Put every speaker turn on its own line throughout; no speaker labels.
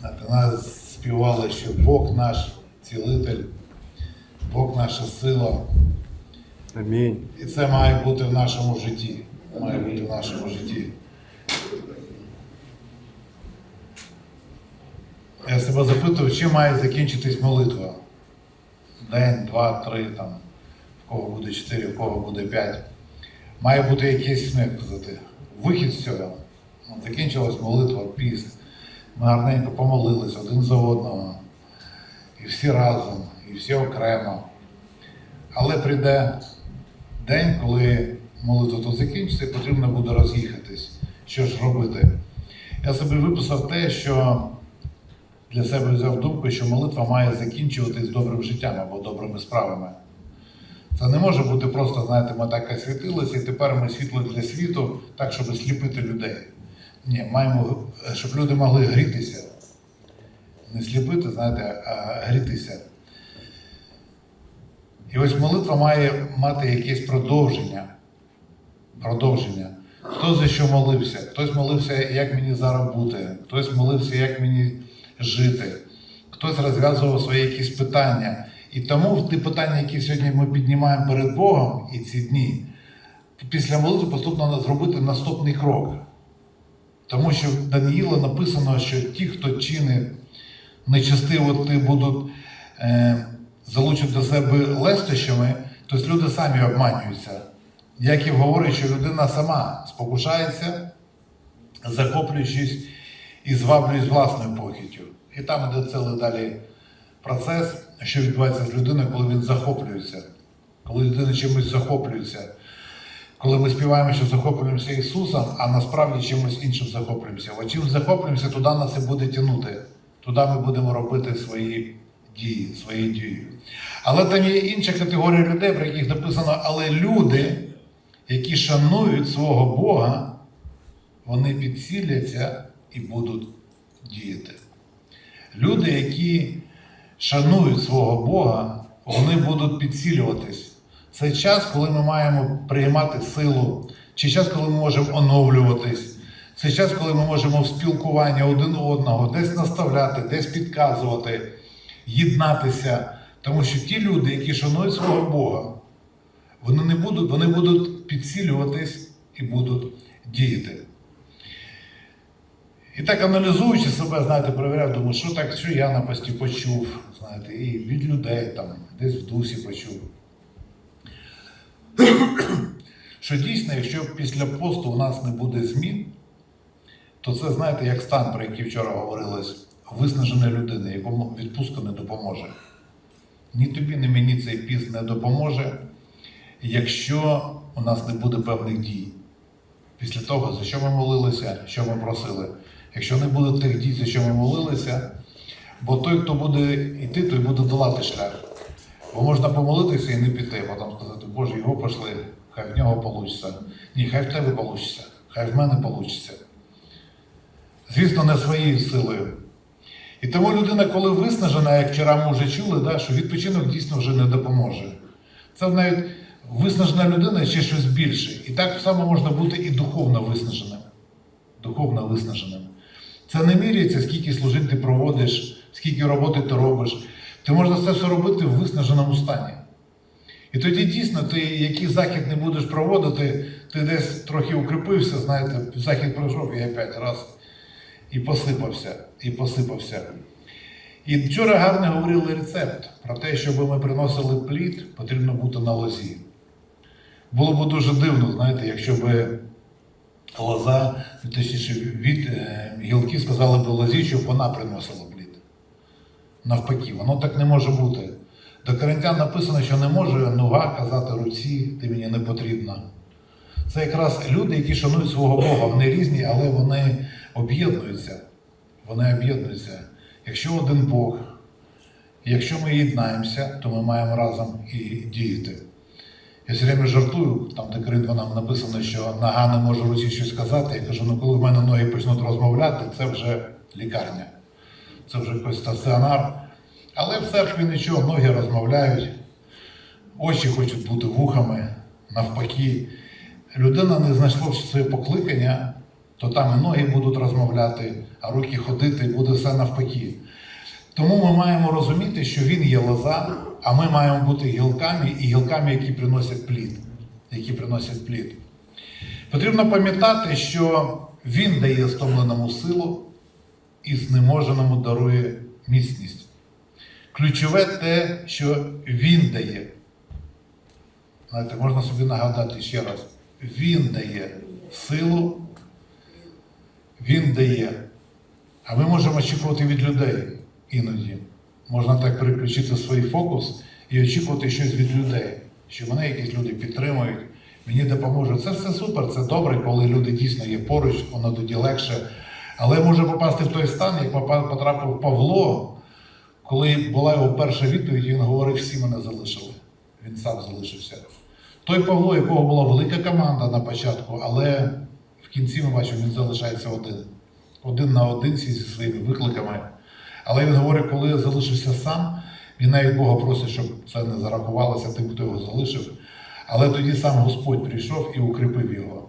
Знаєте, Нас співали, що Бог наш цілитель, Бог наша сила.
Амінь.
І це має бути в нашому житті. Має бути в нашому житті. Я себе запитую, чим має закінчитись молитва? День, два, три, там, в кого буде чотири, в кого буде п'ять. Має бути якийсь вихід з цього. Закінчилась молитва, піст. Ми гарненько помолились один за одного. І всі разом, і всі окремо. Але прийде день, коли молитва тут закінчиться, і потрібно буде роз'їхатись. Що ж робити? Я собі виписав те, що для себе взяв думку, що молитва має закінчуватись добрим життям або добрими справами. Це не може бути просто, знаєте, ми так освітилися, і тепер ми світло для світу, так, щоб сліпити людей. Ні, маємо, щоб люди могли грітися. Не сліпити, знаєте, а грітися. І ось молитва має мати якесь продовження. Продовження. Хто за що молився? Хтось молився, як мені зараз бути, хтось молився, як мені жити, хтось розв'язував свої якісь питання. І тому ті питання, які сьогодні ми піднімаємо перед Богом і ці дні, після молитви потрібно зробити наступний крок. Тому що в Даниїла написано, що ті, хто чинить нечестиво, ті будуть е, залучать до себе лестощами, тобто люди самі обманюються. Яків говорить, що людина сама спокушається, захоплюючись і зваблюючись власною похитю. І там іде цілий далі процес, що відбувається з людиною, коли він захоплюється, коли людина чимось захоплюється. Коли ми співаємо, що захоплюємося Ісусом, а насправді чимось іншим захоплюємося. От чим захоплюємося, туди нас і буде тягнути. Туди ми будемо робити свої дії, свої дії. Але там є інша категорія людей, про яких написано, але люди, які шанують свого Бога, вони підсіляться і будуть діяти. Люди, які шанують свого Бога, вони будуть підсилюватись. Це час, коли ми маємо приймати силу, чи час, коли ми можемо оновлюватись. Це час, коли ми можемо в спілкуванні один одного десь наставляти, десь підказувати, єднатися. Тому що ті люди, які шанують свого Бога, вони не будуть, вони будуть підсилюватись і будуть діяти. І так аналізуючи себе, знаєте, перевіряв, думаю, що так, що я на пості почув, знаєте, і від людей там, десь в дусі почув. Що дійсно, якщо після посту у нас не буде змін, то це, знаєте, як стан, про який вчора говорилось, виснаженої людини, якому відпустка не допоможе. Ні тобі, ні мені цей піст не допоможе, якщо у нас не буде певних дій. Після того, за що ми молилися, що ми просили. Якщо не буде тих дій, за що ми молилися, бо той, хто буде йти, той буде долати шлях. Бо можна помолитися і не піти, потім сказати, Боже, його пошли, хай в нього вийде. Ні, хай в тебе вийде, хай в мене вийде. Звісно, не своєю силою. І тому людина, коли виснажена, як вчора ми вже чули, да, що відпочинок дійсно вже не допоможе. Це навіть виснажена людина ще щось більше. І так само можна бути і духовно виснаженим. Духовно виснаженим. Це не міряється, скільки служить ти проводиш, скільки роботи ти робиш. Ти можна це все робити в виснаженому стані. І тоді дійсно, ти який захід не будеш проводити, ти десь трохи укріпився, знаєте, захід пройшов і опять раз. І посипався, і посипався. І вчора гарно говорили рецепт про те, щоб ми приносили плід, потрібно бути на лозі. Було б дуже дивно, знаєте, якщо б лоза, точніше, від е, гілки сказали б лозі, щоб вона приносила плід. Навпаки, воно так не може бути. До коринтян написано, що не може нога казати руці, ти мені не потрібна. Це якраз люди, які шанують свого Бога. Вони різні, але вони об'єднуються. Вони об'єднуються. Якщо один Бог, якщо ми єднаємося, то ми маємо разом і діяти. Я все время жартую, там де Коринфянам нам написано, що нога не може руці щось сказати. Я кажу, ну коли в мене ноги почнуть розмовляти, це вже лікарня, це вже якийсь стаціонар. Але в церкві нічого, ноги розмовляють, очі хочуть бути вухами, навпаки. Людина не знайшла своє покликання, то там і ноги будуть розмовляти, а руки ходити, буде все навпаки. Тому ми маємо розуміти, що він є лоза, а ми маємо бути гілками і гілками, які приносять плід. Які приносять плід. Потрібно пам'ятати, що він дає стомленому силу і знеможеному дарує міцність. Ключове те, що він дає. Знаєте, можна собі нагадати ще раз: він дає силу, він дає. А ми можемо очікувати від людей іноді. Можна так переключити свій фокус і очікувати щось від людей, що мене якісь люди підтримують, мені допоможуть. Це все супер, це добре, коли люди дійсно є поруч, воно тоді легше. Але може попасти в той стан, як потрапив Павло, коли була його перша відповідь, він говорив, всі мене залишили. Він сам залишився. Той Павло, якого була велика команда на початку, але в кінці ми бачимо, він залишається один. Один на одинці зі своїми викликами. Але він говорить, коли я залишився сам, він навіть Бога просить, щоб це не зарахувалося тим, хто його залишив. Але тоді сам Господь прийшов і укріпив його.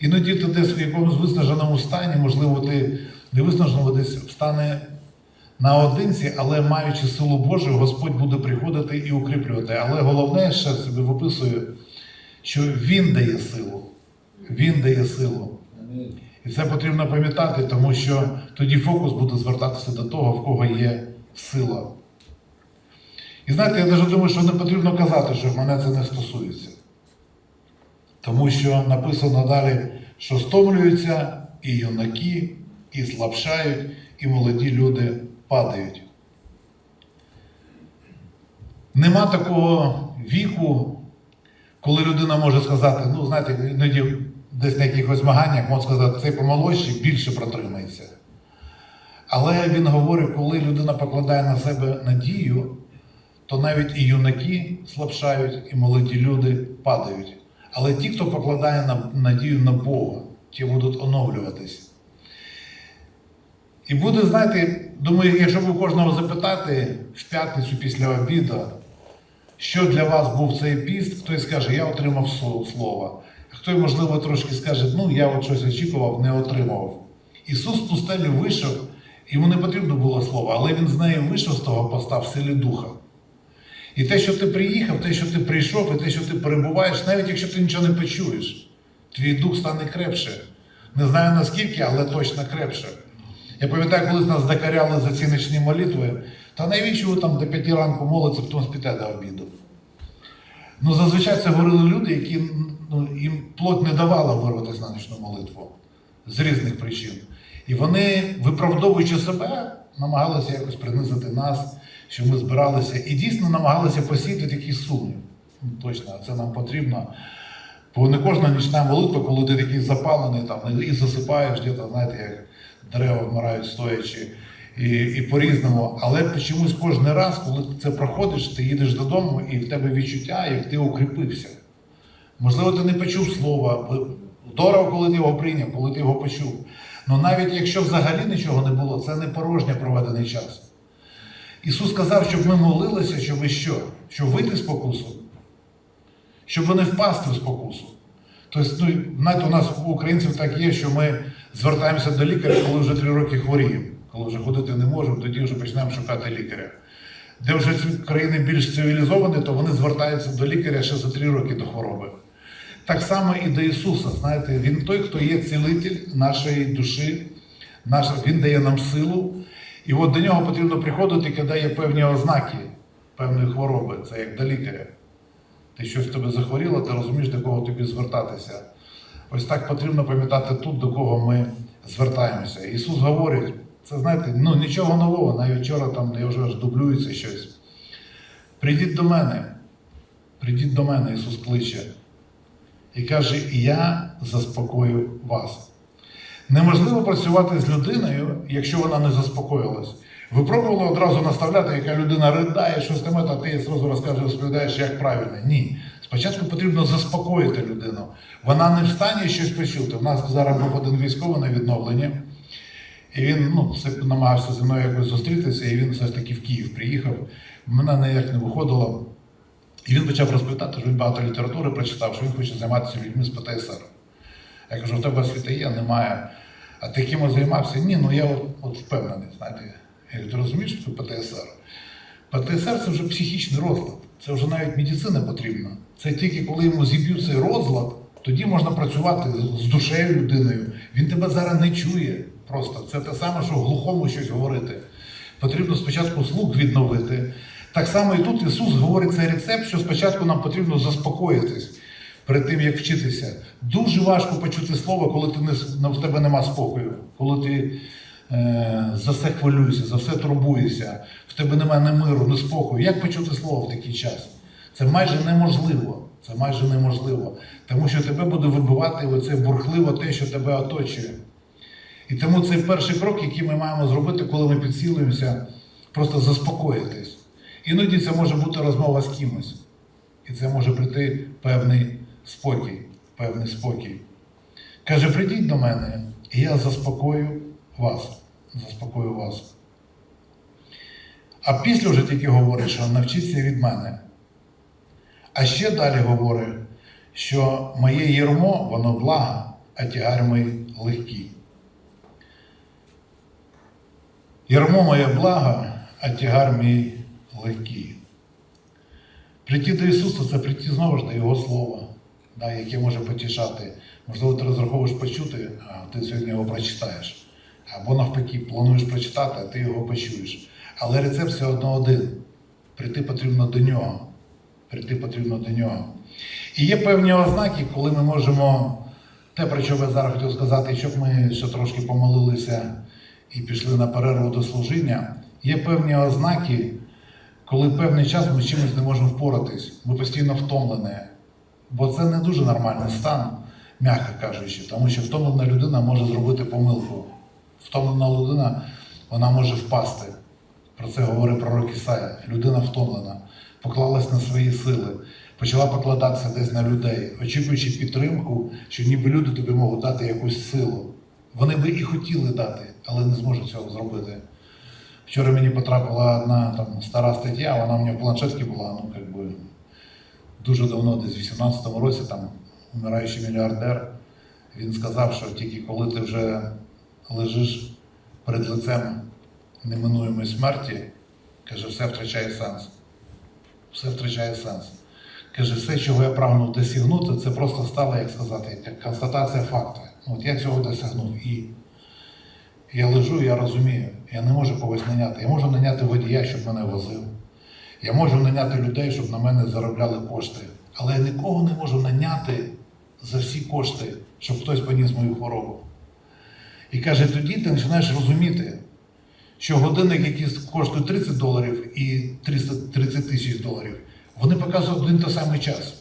Іноді ти десь в якомусь виснаженому стані, можливо, ти не виснаженого десь в стані наодинці, але маючи силу Божу, Господь буде приходити і укріплювати. Але головне, ще собі виписую, що Він дає силу. Він дає силу. І це потрібно пам'ятати, тому що тоді фокус буде звертатися до того, в кого є сила. І знаєте, я навіть думаю, що не потрібно казати, що мене це не стосується. Тому що написано далі, що стомлюються і юнаки, і слабшають, і молоді люди падають. Нема такого віку, коли людина може сказати, ну, знаєте, іноді десь на якихось змаганнях можна сказати, цей помолодший більше протримається. Але він говорить, коли людина покладає на себе надію, то навіть і юнаки слабшають, і молоді люди падають. Але ті, хто покладає надію на Бога, ті будуть оновлюватись. І буде, знаєте, думаю, якщо ви кожного запитати в п'ятницю після обіду, що для вас був цей піст, хтось скаже, я отримав слово. А хтось, можливо, трошки скаже, ну я от щось очікував, не отримав. Ісус з пустелі вийшов, йому не потрібно було слово, але Він з нею вийшов з того поста в силі духа. І те, що ти приїхав, те, що ти прийшов, і те, що ти перебуваєш, навіть якщо ти нічого не почуєш, твій дух стане крепше. Не знаю наскільки, але точно крепше. Я пам'ятаю, колись нас докаряли за ці нічні молитви, та навіщо там до п'яті ранку молиться, потім спите до обіду. Ну, зазвичай це говорили люди, які ну, їм плоть не давала вирватися на нічну молитву з різних причин. І вони, виправдовуючи себе, намагалися якось принизити нас, що ми збиралися, і дійсно намагалися посіяти такий сумнів. Ну, точно, це нам потрібно. Бо не кожна нічна молитва, коли ти такий запалений там, і засипаєш, десь, знаєте, як дерева вмирають стоячи, і, і по-різному. Але чомусь кожен раз, коли ти це проходиш, ти їдеш додому, і в тебе відчуття, як ти укріпився. Можливо, ти не почув слова. Здорово, коли ти його прийняв, коли ти його почув. Ну навіть якщо взагалі нічого не було, це не порожньо проведений час. Ісус сказав, щоб ми молилися, щоб що? Щоб вийти з спокусу, щоб не впасти в спокусу. Тобто, ну, знаєте, у нас у українців так є, що ми звертаємося до лікаря, коли вже три роки хворіємо, коли вже ходити не можемо, тоді вже починаємо шукати лікаря. Де вже країни більш цивілізовані, то вони звертаються до лікаря ще за три роки до хвороби. Так само і до Ісуса. Знаєте, Він той, хто є цілитель нашої душі, наш, Він дає нам силу. І от до нього потрібно приходити, коли є певні ознаки певної хвороби. Це як до лікаря. Ти щось тебе захворіло, ти розумієш, до кого тобі звертатися. Ось так потрібно пам'ятати тут, до кого ми звертаємося. Ісус говорить, це знаєте, ну нічого нового, навіть вчора там я вже аж дублюється щось. Прийдіть до мене, прийдіть до мене, Ісус кличе. І каже, я заспокою вас. Неможливо працювати з людиною, якщо вона не заспокоїлась. Ви пробували одразу наставляти, яка людина ридає, щось там, а ти їй розкажеш, розповідаєш, як правильно. Ні. Спочатку потрібно заспокоїти людину. Вона не встане щось почути. У нас зараз був один військовий на відновленні, і він ну, намагався зі мною якось зустрітися, і він все ж таки в Київ приїхав. Мене ніяк не виходило. І він почав розповідати, що він багато літератури прочитав, що він хоче займатися людьми з ПТСР. Я кажу, у тебе освіта є, немає. А ти ким займався? Ні, ну я от, от впевнений, знаєте. Я кажу, ти розумієш, що це ПТСР? ПТСР це вже психічний розлад. Це вже навіть медицина потрібна. Це тільки коли йому зіб'ють цей розлад, тоді можна працювати з душею людиною. Він тебе зараз не чує. Просто це те саме, що глухому щось говорити. Потрібно спочатку слух відновити. Так само і тут Ісус говорить цей рецепт, що спочатку нам потрібно заспокоїтись перед тим, як вчитися. Дуже важко почути слово, коли ти не, в тебе нема спокою, коли ти е, за все хвилюєшся, за все турбуєшся, в тебе немає ні миру, ні спокою. Як почути слово в такий час? Це майже неможливо. Це майже неможливо. Тому що тебе буде вибивати оце бурхливо те, що тебе оточує. І тому цей перший крок, який ми маємо зробити, коли ми підсилюємося, просто заспокоїтись. Іноді це може бути розмова з кимось. І це може прийти певний спокій, певний спокій. Каже, прийдіть до мене, і я заспокою вас. Заспокою вас. А після вже тільки говорить, що навчіться від мене. А ще далі говорить, що моє єрмо, воно благо, а тягар мій легкий. Ярмо моє благо, а тягар мій легкий. Прийти до Ісуса це прийти знову ж до Його Слова, да, яке може потішати. Можливо, ти розраховуєш почути, а ти сьогодні його прочитаєш. Або навпаки, плануєш прочитати, а ти його почуєш. Але рецепт все одно один. Прийти потрібно до нього. Прийти потрібно до нього. І є певні ознаки, коли ми можемо те, про що я зараз хотів сказати, щоб ми ще трошки помолилися і пішли на перерву до служіння. Є певні ознаки, коли певний час ми з чимось не можемо впоратись, ми постійно втомлені. Бо це не дуже нормальний стан, м'яко кажучи, тому що втомлена людина може зробити помилку. Втомлена людина вона може впасти. Про це говорить пророк Ісая. Людина втомлена, поклалась на свої сили, почала покладатися десь на людей, очікуючи підтримку, що ніби люди тобі можуть дати якусь силу. Вони би і хотіли дати, але не зможуть цього зробити. Вчора мені потрапила одна там стара стаття, вона в мене в планшетці була, ну як би дуже давно, десь в 18-му році, там вмираючий мільярдер. Він сказав, що тільки коли ти вже лежиш перед лицем неминуємої смерті, каже, все втрачає сенс. Все втрачає сенс. Каже, все, чого я прагнув досягнути, це просто стало, як сказати, як констатація факту. Ну, От я цього досягнув. І я лежу, я розумію, я не можу когось наняти. Я можу наняти водія, щоб мене возив. Я можу наняти людей, щоб на мене заробляли кошти. Але я нікого не можу наняти за всі кошти, щоб хтось поніс мою хворобу. І каже, тоді ти починаєш розуміти, що годинник, який коштує 30 доларів і 330 тисяч доларів, вони показують один той самий час.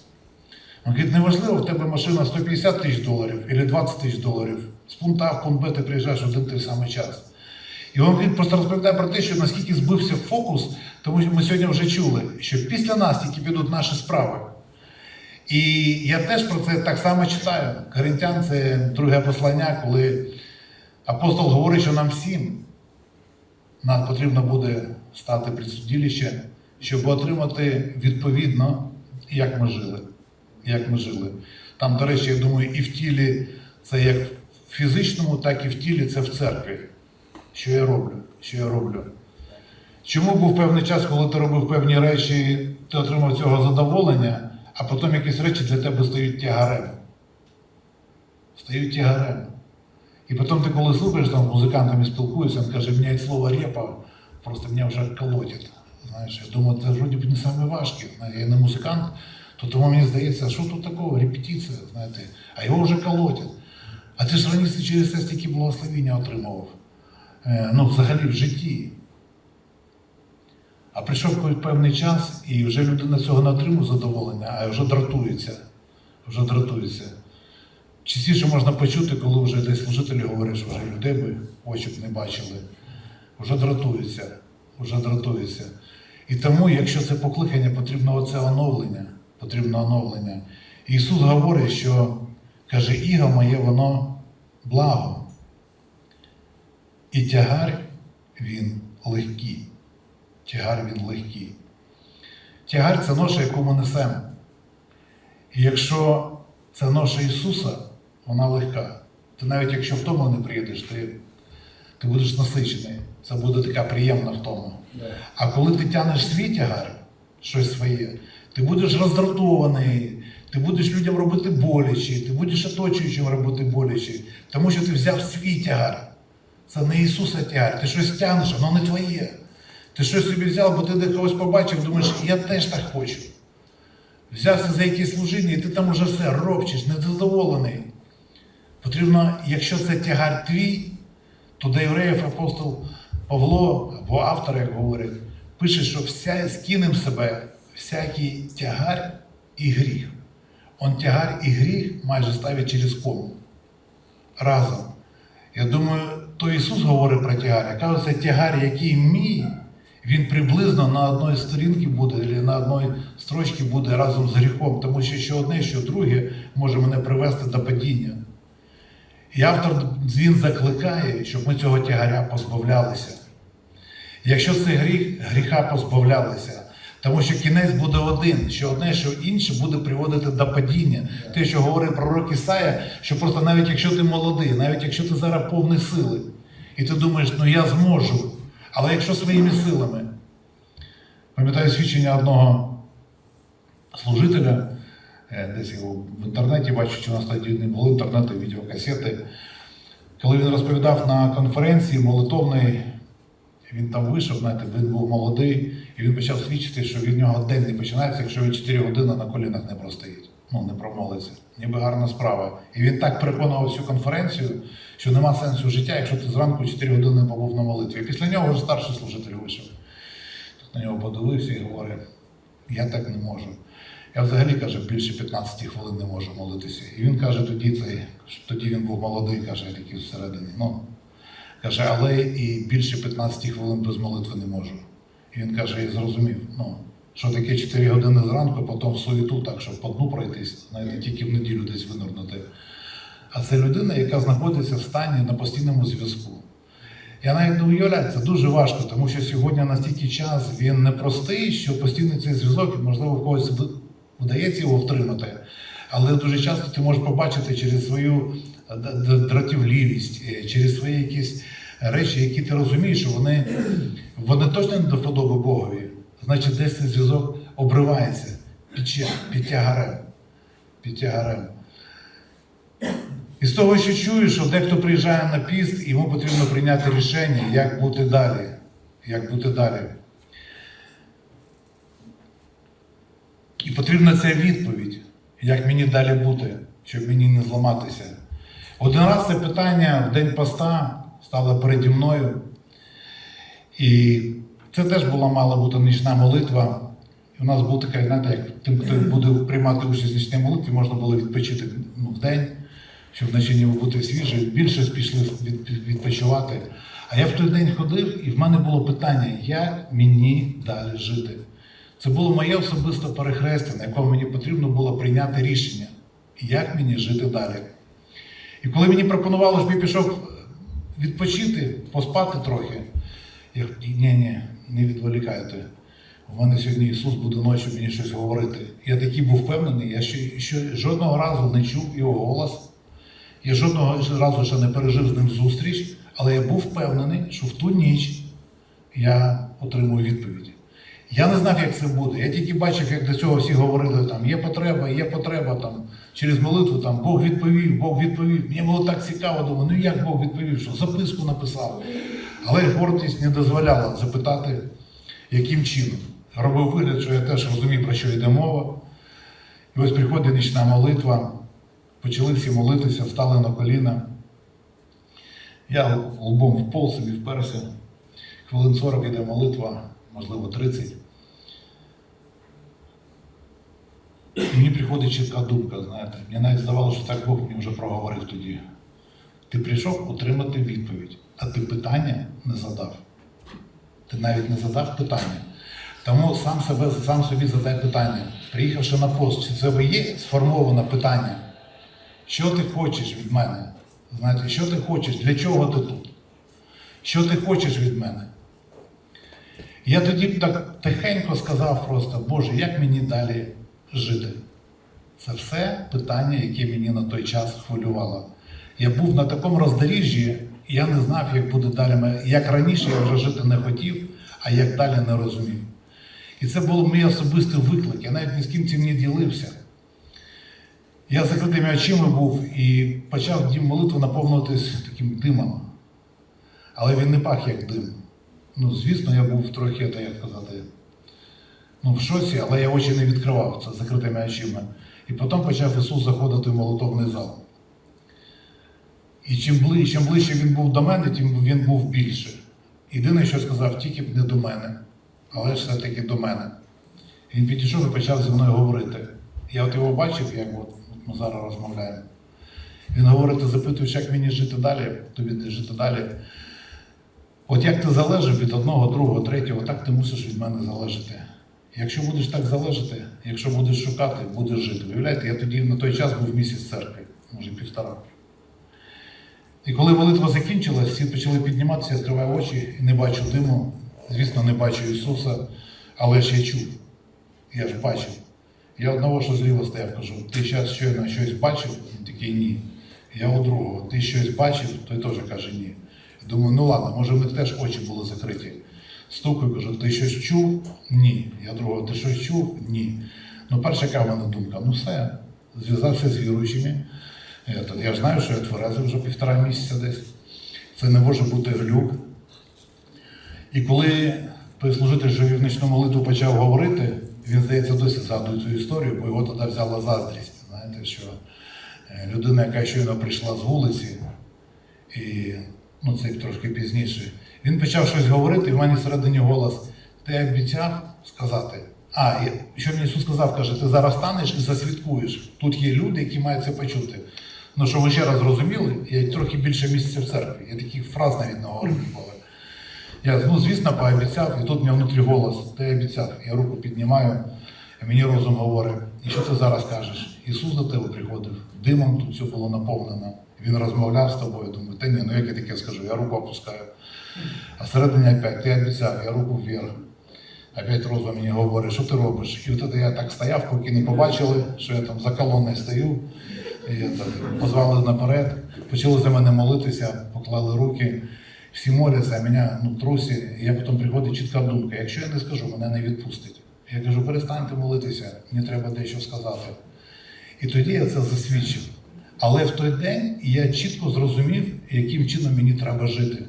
Він говорить, неважливо, в тебе машина 150 тисяч доларів або 20 тисяч доларів. З пункту А в пункт Б ти приїжджаєш один той самий час. І він просто розповідає про те, що наскільки збився фокус, тому що ми сьогодні вже чули, що після нас тільки підуть наші справи. І я теж про це так само читаю. Коринтян це друге послання, коли апостол говорить, що нам всім нам потрібно буде стати під щоб отримати відповідно, як ми жили. Як ми жили. Там, до речі, я думаю, і в тілі це як в фізичному, так і в тілі це в церкві. Що я роблю? Що я роблю? Чому був певний час, коли ти робив певні речі, ти отримав цього задоволення, а потім якісь речі для тебе стають тягарем. Стають тягарем. І потім ти коли слухаєш там з музикантами спілкуєшся, він каже, мене слово репа просто мене вже колотить. Знаєш, я думаю, це вроді б не саме важке. Я не музикант, то тому мені здається, що тут такого? Репетиція, знаєте, а його вже колотять. А ти ж раніше через це стільки благословіння отримував. Е, ну, взагалі в житті. А прийшов певний час, і вже людина цього не отримує задоволення, а вже дратується. Вже дратується. Частіше можна почути, коли вже десь служителі говорять, що вже людей би очі б не бачили. Вже дратується, вже дратується. І тому, якщо це покликання, потрібно оце оновлення. Потрібно оновлення. Ісус говорить, що каже, іго моє, воно благо. І тягар він легкий. Тягар він легкий. Тягар це ноша, яку ми несемо. І якщо це ноша Ісуса, вона легка. Ти навіть якщо не приїдеш, ти, ти будеш насичений. Це буде така приємна втома. А коли ти тянеш свій тягар, щось своє, ти будеш роздратований, ти будеш людям робити боляче, ти будеш оточуючим робити боляче, тому що ти взяв свій тягар. Це не Ісуса тягар, ти щось тягнеш, воно не твоє. Ти щось собі взяв, бо ти де когось побачив, думаєш, я теж так хочу. Взявся за якесь служіння, і ти там уже все робчиш, незадоволений. Потрібно, якщо це тягар твій, то до євреїв апостол Павло, або автор, як говорять, пише, що вся, скинем себе всякий тягар і гріх. Он тягар і гріх майже ставить через кому. Разом. Я думаю, то Ісус говорить про тягар. Я кажу, це тягар, який мій, він приблизно на одній сторінці буде, або на одній строчці буде разом з гріхом, тому що що одне, що друге може мене привести до падіння. І автор він закликає, щоб ми цього тягаря позбавлялися. Якщо це гріх, гріха позбавлялися. Тому що кінець буде один, що одне, що інше буде приводити до падіння. Те, що говорить пророк Ісая, що просто навіть якщо ти молодий, навіть якщо ти зараз повний сили, і ти думаєш, ну я зможу, але якщо своїми силами, пам'ятаю свідчення одного служителя, е, десь його в інтернеті бачу, чи у нас тоді не було інтернету, відеокасети. Коли він розповідав на конференції він там вийшов, знаєте, він був молодий, і він почав свідчити, що від нього день не починається, якщо він 4 години на колінах не простоїть, ну не промолиться. Ніби гарна справа. І він так переконував всю конференцію, що нема сенсу життя, якщо ти зранку 4 години побув на молитві. І після нього вже старший служитель вийшов. Тут на нього подивився і говорить, я так не можу. Я взагалі каже, більше 15 хвилин не можу молитися. І він каже, тоді цей, тоді він був молодий, каже, такий всередині. Ну, каже, але і більше 15 хвилин без молитви не можу. І він каже, я зрозумів, ну, що таке 4 години зранку, потім в суєту, так, щоб по дну пройтись, знаєте, тільки в неділю десь винурнути. А це людина, яка знаходиться в стані на постійному зв'язку. Я навіть не уявляю, це дуже важко, тому що сьогодні настільки час він непростий, що постійний цей зв'язок, можливо, в когось вдається його втримати. Але дуже часто ти можеш побачити через свою е, д- д- дратівливість, е, через свої якісь речі, які ти розумієш, що вони, вони точно не до вподоби Богові. Значить, десь цей зв'язок обривається під, під. І з того, що чую, що дехто приїжджає на піст, йому потрібно прийняти рішення, як бути далі. Як бути далі. І потрібна ця відповідь, як мені далі бути, щоб мені не зламатися. Один раз це питання в день поста стало переді мною. І це теж була мала бути нічна молитва. І у нас був такий, знаєте, як тим, хто буде приймати участь в нічній молитві, можна було відпочити ну, в день, щоб вночі ніби бути свіжі. Більше пішли від, відпочивати. А я в той день ходив, і в мене було питання, як мені далі жити. Це було моє особисте перехрестя, на якому мені потрібно було прийняти рішення, як мені жити далі. І коли мені пропонували, щоб я пішов відпочити, поспати трохи, я ні, ні, не відволікайте. У мене сьогодні Ісус буде ночі мені щось говорити. Я такий був впевнений, я ще, ще жодного разу не чув його голос. Я жодного разу ще не пережив з ним зустріч, але я був впевнений, що в ту ніч я отримую відповіді. Я не знав, як це буде. Я тільки бачив, як до цього всі говорили, там є потреба, є потреба там через молитву, там Бог відповів, Бог відповів. Мені було так цікаво, думаю, ну як Бог відповів, що записку написав. Але гордість не дозволяла запитати, яким чином. Робив вигляд, що я теж розумію, про що йде мова. І ось приходить нічна молитва, почали всі молитися, встали на коліна. Я лбом в пол собі вперся. Хвилин 40 йде молитва, можливо, 30. І мені приходить чітка думка, знаєте. Мені навіть здавалося, що так Бог мені вже проговорив тоді. Ти прийшов отримати відповідь, а ти питання не задав. Ти навіть не задав питання. Тому сам себе сам собі задай питання. Приїхавши на пост, чи в є сформоване питання? Що ти хочеш від мене? Знаєте, що ти хочеш? Для чого ти тут? Що ти хочеш від мене? Я тоді так тихенько сказав просто, Боже, як мені далі жити? Це все питання, яке мені на той час хвилювало. Я був на такому роздоріжжі, я не знав, як буде далі. Як раніше я вже жити не хотів, а як далі не розумів. І це був мій особистий виклик. Я навіть ні з ким цим не ділився. Я закритими очима був і почав дім молитви наповнюватись таким димом. Але він не пах як дим. Ну, звісно, я був трохи, так як сказати, ну, в шоці, але я очі не відкривав це закритими очима. І потім почав Ісус заходити в молитовний зал. І чим ближче, чим ближче він був до мене, тим він був більше. Єдине, що сказав, тільки б не до мене, але все-таки до мене. Він підійшов і почав зі мною говорити. Я от його бачив, як от, ми зараз розмовляємо. Він говорить, запитуєш, як мені жити далі, тобі жити далі. От як ти залежав від одного, другого, третього, так ти мусиш від мене залежати. Якщо будеш так залежати, якщо будеш шукати, будеш жити. Уявляєте, я тоді на той час був місяць в церкві, може півтора. І коли молитва закінчилась, всі почали підніматися, я відкриваю очі і не бачу диму. Звісно, не бачу Ісуса, але ж я чув. Я ж бачив. Я одного, що зліва стояв, кажу, ти зараз щойно щось бачив? Він такий ні. Я у другого, ти щось бачив, той теж каже ні. Думаю, ну ладно, може в них теж очі були закриті. Стукаю, кажу, ти щось чув? Ні. Я другого, ти щось чув? Ні. Ну, перша яка в мене думка, ну все, зв'язався з віруючими. Я, ж знаю, що я тверезий вже півтора місяця десь. Це не може бути глюк. І коли той служитель, що вів нічну молитву почав говорити, він, здається, досі згадує цю історію, бо його тоді взяла заздрість. Знаєте, що е, людина, яка щойно прийшла з вулиці, і ну, це трошки пізніше, він почав щось говорити, і в мене всередині голос, ти обіцяв сказати. А, і що мені Ісус сказав, каже, ти зараз станеш і засвідкуєш. Тут є люди, які мають це почути. Ну, що ви ще раз зрозуміли, я трохи більше місяця в церкві. Я таких фраз навіть не говорив ніколи. Я, ну, звісно, пообіцяв, і тут в мене внутрі голос, ти обіцяв. Я руку піднімаю, а мені розум говорить, і що ти зараз кажеш? Ісус до тебе приходив, димом тут все було наповнено. Він розмовляв з тобою, думаю, та ні, ну як я таке скажу, я руку опускаю. А всередині опять, ти обіцяв, я руку вверх. Опять розум мені говорить, що ти робиш? І от я так стояв, поки не побачили, що я там за колоною стою. І так, позвали наперед, почали за мене молитися, поклали руки. Всі моляться, а мене ну, трусі. І я потім приходить чітка думка. Якщо я не скажу, мене не відпустить. Я кажу, перестаньте молитися, мені треба дещо сказати. І тоді я це засвідчив. Але в той день я чітко зрозумів, яким чином мені треба жити.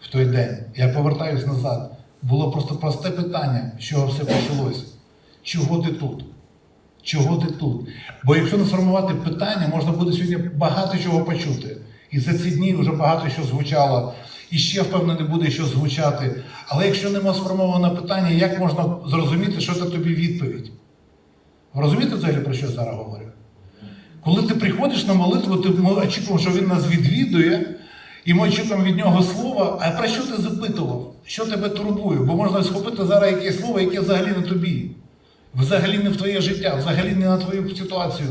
В той день. Я повертаюсь назад. Було просто просте питання, з чого все почалось. Чого ти тут? Чого ти тут? Бо якщо не сформувати питання, можна буде сьогодні багато чого почути. І за ці дні вже багато що звучало, і ще, впевнений, буде що звучати. Але якщо нема сформовано питання, як можна зрозуміти, що це тобі відповідь? Розумієте взагалі, про що я зараз говорю? Коли ти приходиш на молитву, ти ми очікуємо, що він нас відвідує, і ми очікуємо від нього слова. А про що ти запитував? Що тебе турбує? Бо можна схопити зараз якесь слово, яке взагалі не тобі, взагалі не в твоє життя, взагалі не на твою ситуацію.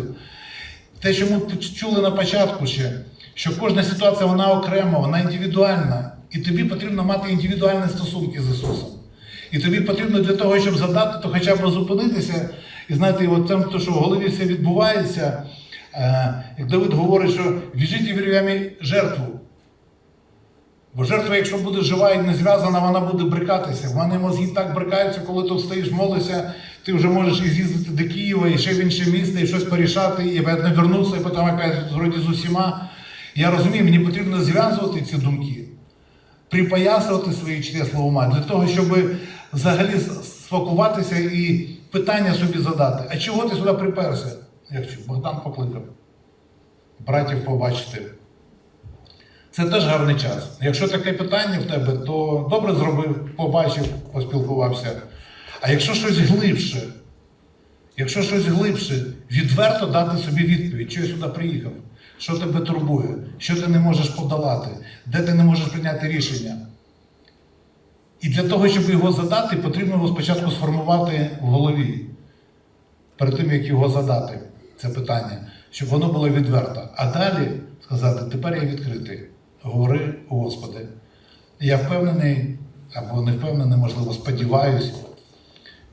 Те, що ми чули на початку ще, що кожна ситуація вона окрема, вона індивідуальна, і тобі потрібно мати індивідуальні стосунки з Ісусом. І тобі потрібно для того, щоб задати, то хоча б зупинитися і знаєте, от там, то, що в голові все відбувається, як Давид говорить, що віжіть вірвями жертву. Бо жертва, якщо буде жива і не зв'язана, вона буде брикатися. В мене мозги так брикаються, коли тут стоїш, молишся, ти вже можеш і з'їздити до Києва, і ще в інше місто, і щось порішати, і не вернутися, і потім опять з усіма. Я розумію, мені потрібно зв'язувати ці думки, припоясувати свої чресла ума для того, щоб взагалі спакуватися і питання собі задати. А чого ти сюди приперся? Як чув, Богдан покликав. Братів побачити. Це теж гарний час. Якщо таке питання в тебе, то добре зробив, побачив, поспілкувався. А якщо щось глибше, якщо щось глибше, відверто дати собі відповідь, що я сюди приїхав, що тебе турбує, що ти не можеш подолати, де ти не можеш прийняти рішення. І для того, щоб його задати, потрібно його спочатку сформувати в голові, перед тим, як його задати, це питання, щоб воно було відверто. А далі сказати, тепер я відкритий. Говори, Господи. Я впевнений, або не впевнений, можливо, сподіваюся,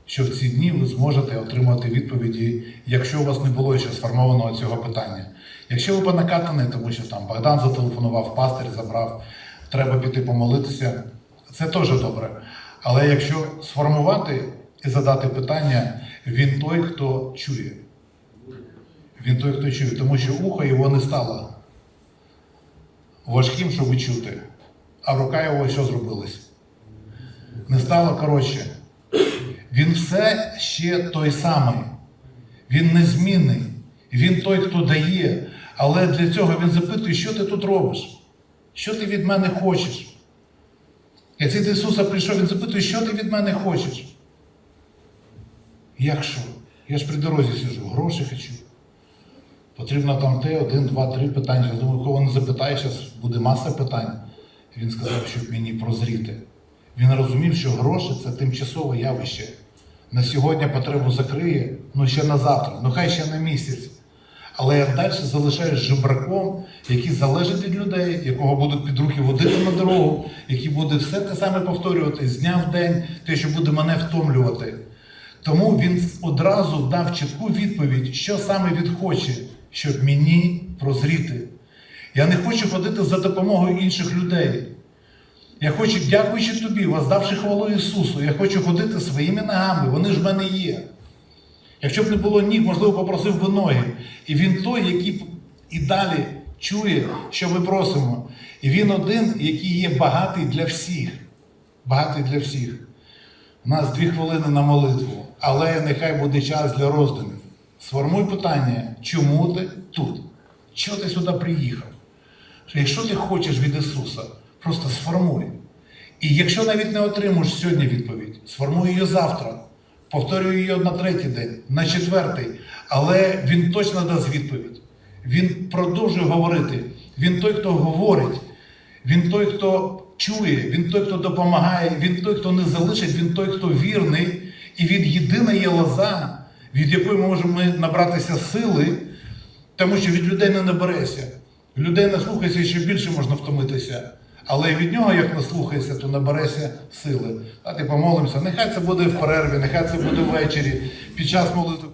що в ці дні ви зможете отримати відповіді, якщо у вас не було ще сформованого цього питання. Якщо ви понакатані, тому що там Богдан зателефонував, пастир забрав, треба піти помолитися, це теж добре. Але якщо сформувати і задати питання, він той, хто чує. Він той, хто чує, тому що ухо його не стало важким, щоб чути. А рука його що зробилась? Не стало коротше. Він все ще той самий. Він незмінний. Він той, хто дає. Але для цього він запитує, що ти тут робиш? Що ти від мене хочеш? І цей Ісуса прийшов, він запитує, що ти від мене хочеш? Як що? Я ж при дорозі сижу, гроші хочу. Потрібно там те, один, два, три питання. Я думаю, кого не запитає, зараз буде маса питань. Він сказав, щоб мені прозріти. Він розумів, що гроші це тимчасове явище. На сьогодні потребу закриє, ну ще на завтра, ну хай ще на місяць. Але далі залишаюсь жебраком, який залежить від людей, якого будуть під руки водити на дорогу, який буде все те саме повторювати з дня в день, те, що буде мене втомлювати. Тому він одразу дав чітку відповідь, що саме він хоче, щоб мені прозріти. Я не хочу ходити за допомогою інших людей. Я хочу, дякуючи тобі, воздавши хвалу Ісусу, я хочу ходити своїми ногами, вони ж в мене є. Якщо б не було ніг, можливо, попросив би ноги. І він той, який і далі чує, що ми просимо. І він один, який є багатий для всіх. Багатий для всіх. У нас дві хвилини на молитву, але нехай буде час для роздумів. Сформуй питання, чому ти тут? Чого ти сюди приїхав? Якщо ти хочеш від Ісуса, просто сформуй. І якщо навіть не отримуєш сьогодні відповідь, сформуй її завтра, повторюй її на третій день, на четвертий. Але він точно дасть відповідь. Він продовжує говорити. Він той, хто говорить, він той, хто чує, він той, хто допомагає, він той, хто не залишить, він той, хто вірний, і він єдина є лоза, від якої ми можемо набратися сили, тому що від людей не наберешся. Людей наслухайся ще більше можна втомитися. Але від нього, як наслухається, то набереся сили. Давайте помолимося. Нехай це буде в перерві, нехай це буде ввечері, під час молитви.